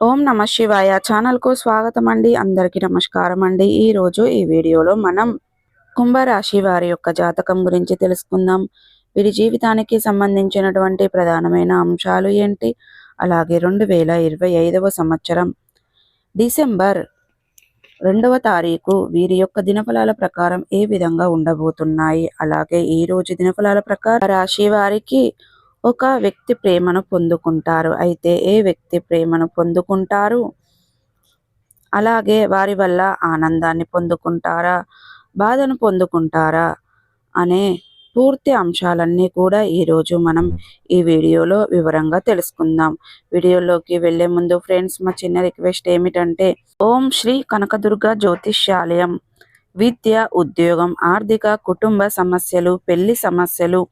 ఓం నమ శివాయ ఛానల్కు స్వాగతం అండి అందరికీ నమస్కారం అండి ఈరోజు ఈ వీడియోలో మనం కుంభరాశి వారి యొక్క జాతకం గురించి తెలుసుకుందాం. వీరి జీవితానికి సంబంధించినటువంటి ప్రధానమైన అంశాలు ఏంటి? అలాగే రెండు వేల ఇరవై ఐదవ సంవత్సరం డిసెంబర్ రెండవ తారీఖు వీరి యొక్క దినఫలాల ప్రకారం ఏ విధంగా ఉండబోతున్నాయి? అలాగే ఈ రోజు దినఫలాల ప్రకారం రాశి వారికి ఒక వ్యక్తి ప్రేమను పొందుకుంటారు. అయితే ఏ వ్యక్తి ప్రేమను పొందుకుంటారు? అలాగే వారి వల్ల ఆనందాన్ని పొందుకుంటారా? బాధను పొందుకుంటారా? అనే పూర్తి అంశాలన్నీ కూడా ఈరోజు మనం ఈ వీడియోలో వివరంగా తెలుసుకుందాం. వీడియోలోకి వెళ్ళే ముందు ఫ్రెండ్స్ మా చిన్న రిక్వెస్ట్ ఏమిటంటే ఓం శ్రీ కనకదుర్గ జ్యోతిష్యాలయం. విద్య ఉద్యోగం ఆర్థిక కుటుంబ సమస్యలు పెళ్ళి సమస్యలు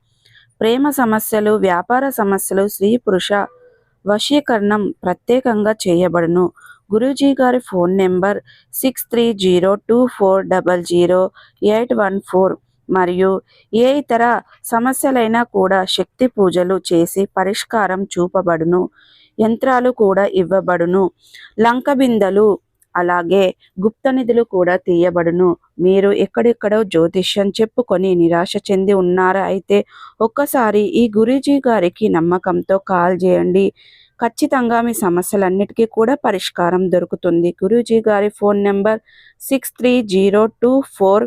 ప్రేమ సమస్యలు వ్యాపార సమస్యలు స్త్రీ పురుష వశీకరణం ప్రత్యేకంగా చేయబడును. గురూజీ గారి phone number six three zero two four double zero eight one four మరియు ఏ ఇతర సమస్యలైనా కూడా శక్తి పూజలు చేసి పరిష్కారం చూపబడును. యంత్రాలు కూడా ఇవ్వబడును. లంక బిందెలు అలాగే గుప్త నిధులు కూడా తీయబడును. మీరు ఎక్కడెక్కడో జ్యోతిష్యం చెప్పుకొని నిరాశ చెంది ఉన్నారా అయితే ఒక్కసారి ఈ గురూజీ గారికి నమ్మకంతో కాల్ చేయండి. ఖచ్చితంగా మీ సమస్యలన్నిటికీ కూడా పరిష్కారం దొరుకుతుంది. గురూజీ గారి phone number six three zero two four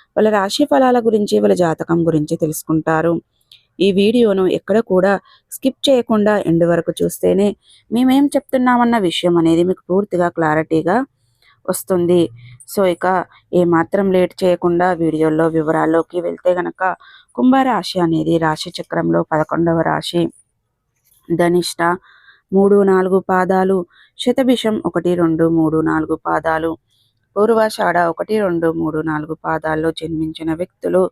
వాళ్ళ రాశి ఫలాల గురించి వాళ్ళ జాతకం గురించి తెలుసుకుంటారు. ఈ వీడియోను ఎక్కడ కూడా స్కిప్ చేయకుండా ఎండ్ వరకు చూస్తేనే మేమేం చెప్తున్నామన్న విషయం అనేది మీకు పూర్తిగా క్లారిటీగా వస్తుంది. సో ఇక ఏమాత్రం లేట్ చేయకుండా వీడియోలో వివరాల్లోకి వెళ్తే గనక కుంభరాశి అనేది రాశి చక్రంలో పదకొండవ రాశి. ధనిష్ట మూడు నాలుగు పాదాలు శతభిషం ఒకటి రెండు మూడు నాలుగు పాదాలు పూర్వాషాఢ ఒకటి రెండు మూడు నాలుగు పాదాల్లో జన్మించిన వ్యక్తులు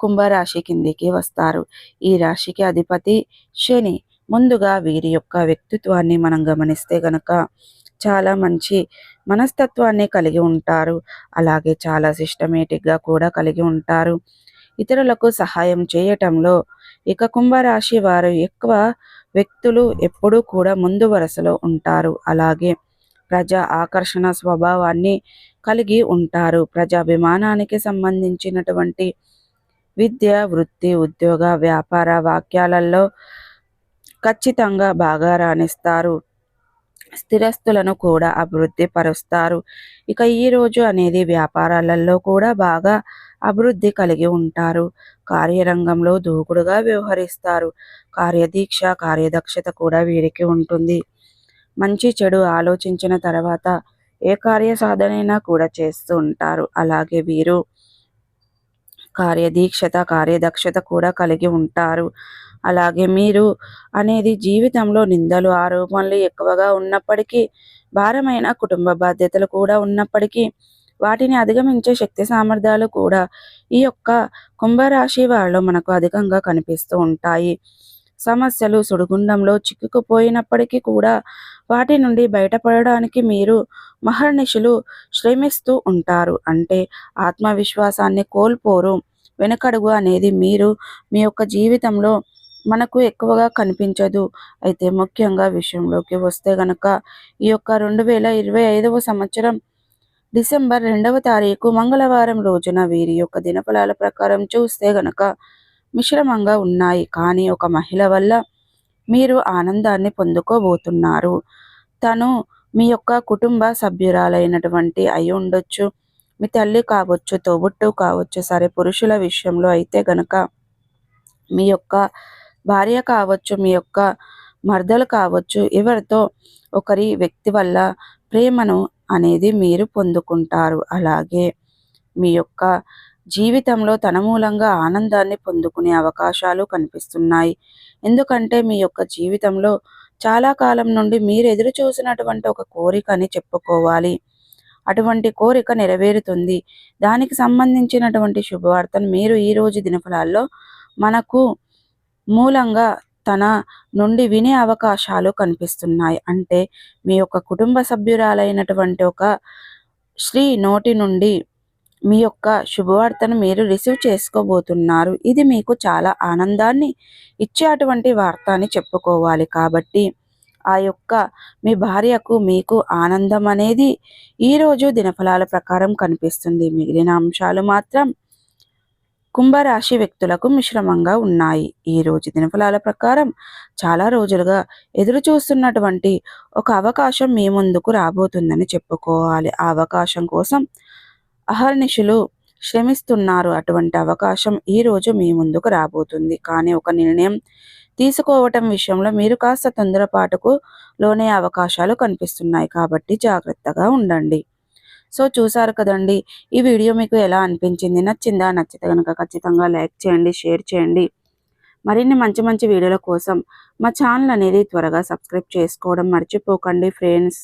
కుంభరాశి కిందికి వస్తారు. ఈ రాశికి అధిపతి శని. ముందుగా వీరి యొక్క వ్యక్తిత్వాన్ని మనం గమనిస్తే గనక చాలా మంచి మనస్తత్వాన్ని కలిగి ఉంటారు. అలాగే చాలా సిస్టమేటిక్గా కూడా కలిగి ఉంటారు. ఇతరులకు సహాయం చేయటంలో ఇక కుంభరాశి వారు ఎక్కువ వ్యక్తులు ఎప్పుడూ కూడా ముందు వరుసలో ఉంటారు. అలాగే ప్రజా ఆకర్షణ స్వభావాన్ని కలిగి ఉంటారు. ప్రజాభిమానానికి సంబంధించినటువంటి విద్య వృత్తి ఉద్యోగ వ్యాపార వాక్యాలలో ఖచ్చితంగా బాగా రాణిస్తారు. స్థిరస్తులను కూడా అభివృద్ధి పరుస్తారు. ఇక ఈ రోజు అనేది వ్యాపారాలలో కూడా బాగా అభివృద్ధి కలిగి ఉంటారు. కార్యరంగంలో దూకుడుగా వ్యవహరిస్తారు. కార్యదీక్ష కార్యదక్షత కూడా వీరికి ఉంటుంది. మంచి చెడు ఆలోచించిన తర్వాత ఏ కార్య సాధనైనా కూడా చేస్తూ ఉంటారు. అలాగే వీరు కార్యదీక్షత కార్యదక్షత కూడా కలిగి ఉంటారు. అలాగే మీరు అనేది జీవితంలో నిందలు ఆరోపణలు ఎక్కువగా ఉన్నప్పటికీ భారమైన కుటుంబ బాధ్యతలు కూడా ఉన్నప్పటికీ వాటిని అధిగమించే శక్తి సామర్థ్యాలు కూడా ఈ యొక్క కుంభరాశి వాళ్ళు మనకు అధికంగా కనిపిస్తూ ఉంటాయి. సమస్యలు సుడిగుండంలో చిక్కుకుపోయినప్పటికీ కూడా వాటి నుండి బయటపడడానికి మీరు మహర్నిషులు శ్రమిస్తూ ఉంటారు. అంటే ఆత్మవిశ్వాసాన్ని కోల్పోరు. వెనకడుగు అనేది మీరు మీ యొక్క జీవితంలో మనకు ఎక్కువగా కనిపించదు. అయితే ముఖ్యంగా విషయంలోకి వస్తే గనక ఈ యొక్క రెండు వేల ఇరవై ఐదవ సంవత్సరం డిసెంబర్ రెండవ తారీఖు మంగళవారం రోజున వీరి యొక్క దినఫలాల ప్రకారం చూస్తే గనక మిశ్రమంగా ఉన్నాయి. కానీ ఒక మహిళ వల్ల మీరు ఆనందాన్ని పొందుకోబోతున్నారు. తను మీ యొక్క కుటుంబ సభ్యురాలైనటువంటి అయి ఉండొచ్చు. మీ తల్లి కావచ్చు తోబుట్టు కావచ్చు సరే పురుషుల విషయంలో అయితే గనక మీ యొక్క భార్య కావచ్చు మీ యొక్క మర్దలు కావచ్చు ఎవరితో ఒకరి వ్యక్తి వల్ల ప్రేమను అనేది మీరు పొందుకుంటారు. అలాగే మీ యొక్క జీవితంలో తన మూలంగా ఆనందాన్ని పొందుకునే అవకాశాలు కనిపిస్తున్నాయి. ఎందుకంటే మీ యొక్క జీవితంలో చాలా కాలం నుండి మీరు ఎదురు చూసినటువంటి ఒక కోరిక అని చెప్పుకోవాలి. అటువంటి కోరిక నెరవేరుతుంది. దానికి సంబంధించినటువంటి శుభవార్తను మీరు ఈరోజు దినఫలాల్లో మనకు మూలంగా తన నుండి వినే అవకాశాలు కనిపిస్తున్నాయి. అంటే మీ యొక్క కుటుంబ సభ్యురాలైనటువంటి ఒక స్త్రీ నోటి నుండి మీ యొక్క శుభవార్తను మీరు రిసీవ్ చేసుకోబోతున్నారు. ఇది మీకు చాలా ఆనందాన్ని ఇచ్చే అటువంటి వార్త అని చెప్పుకోవాలి. కాబట్టి ఆ యొక్క మీ భార్యకు మీకు ఆనందం అనేది ఈరోజు దినఫలాల ప్రకారం కనిపిస్తుంది. మిగిలిన అంశాలు మాత్రం కుంభరాశి వ్యక్తులకు మిశ్రమంగా ఉన్నాయి. ఈ రోజు దినఫలాల ప్రకారం చాలా రోజులుగా ఎదురు చూస్తున్నటువంటి ఒక అవకాశం మీ ముందుకు రాబోతుందని చెప్పుకోవాలి. ఆ అవకాశం కోసం అహర్నిశులు శ్రమిస్తున్నారు. అటువంటి అవకాశం ఈ రోజు మీ ముందుకు రాబోతుంది. కానీ ఒక నిర్ణయం తీసుకోవటం విషయంలో మీరు కాస్త తొందరపాటుకు లోనే అవకాశాలు కనిపిస్తున్నాయి. కాబట్టి జాగ్రత్తగా ఉండండి. సో చూసారు కదండి ఈ వీడియో మీకు ఎలా అనిపించింది? నచ్చిందా? నచ్చితే కనుక ఖచ్చితంగా లైక్ చేయండి షేర్ చేయండి. మరిన్ని మంచి మంచి వీడియోల కోసం మా ఛానల్ అనేది త్వరగా సబ్స్క్రైబ్ చేసుకోవడం మర్చిపోకండి ఫ్రెండ్స్.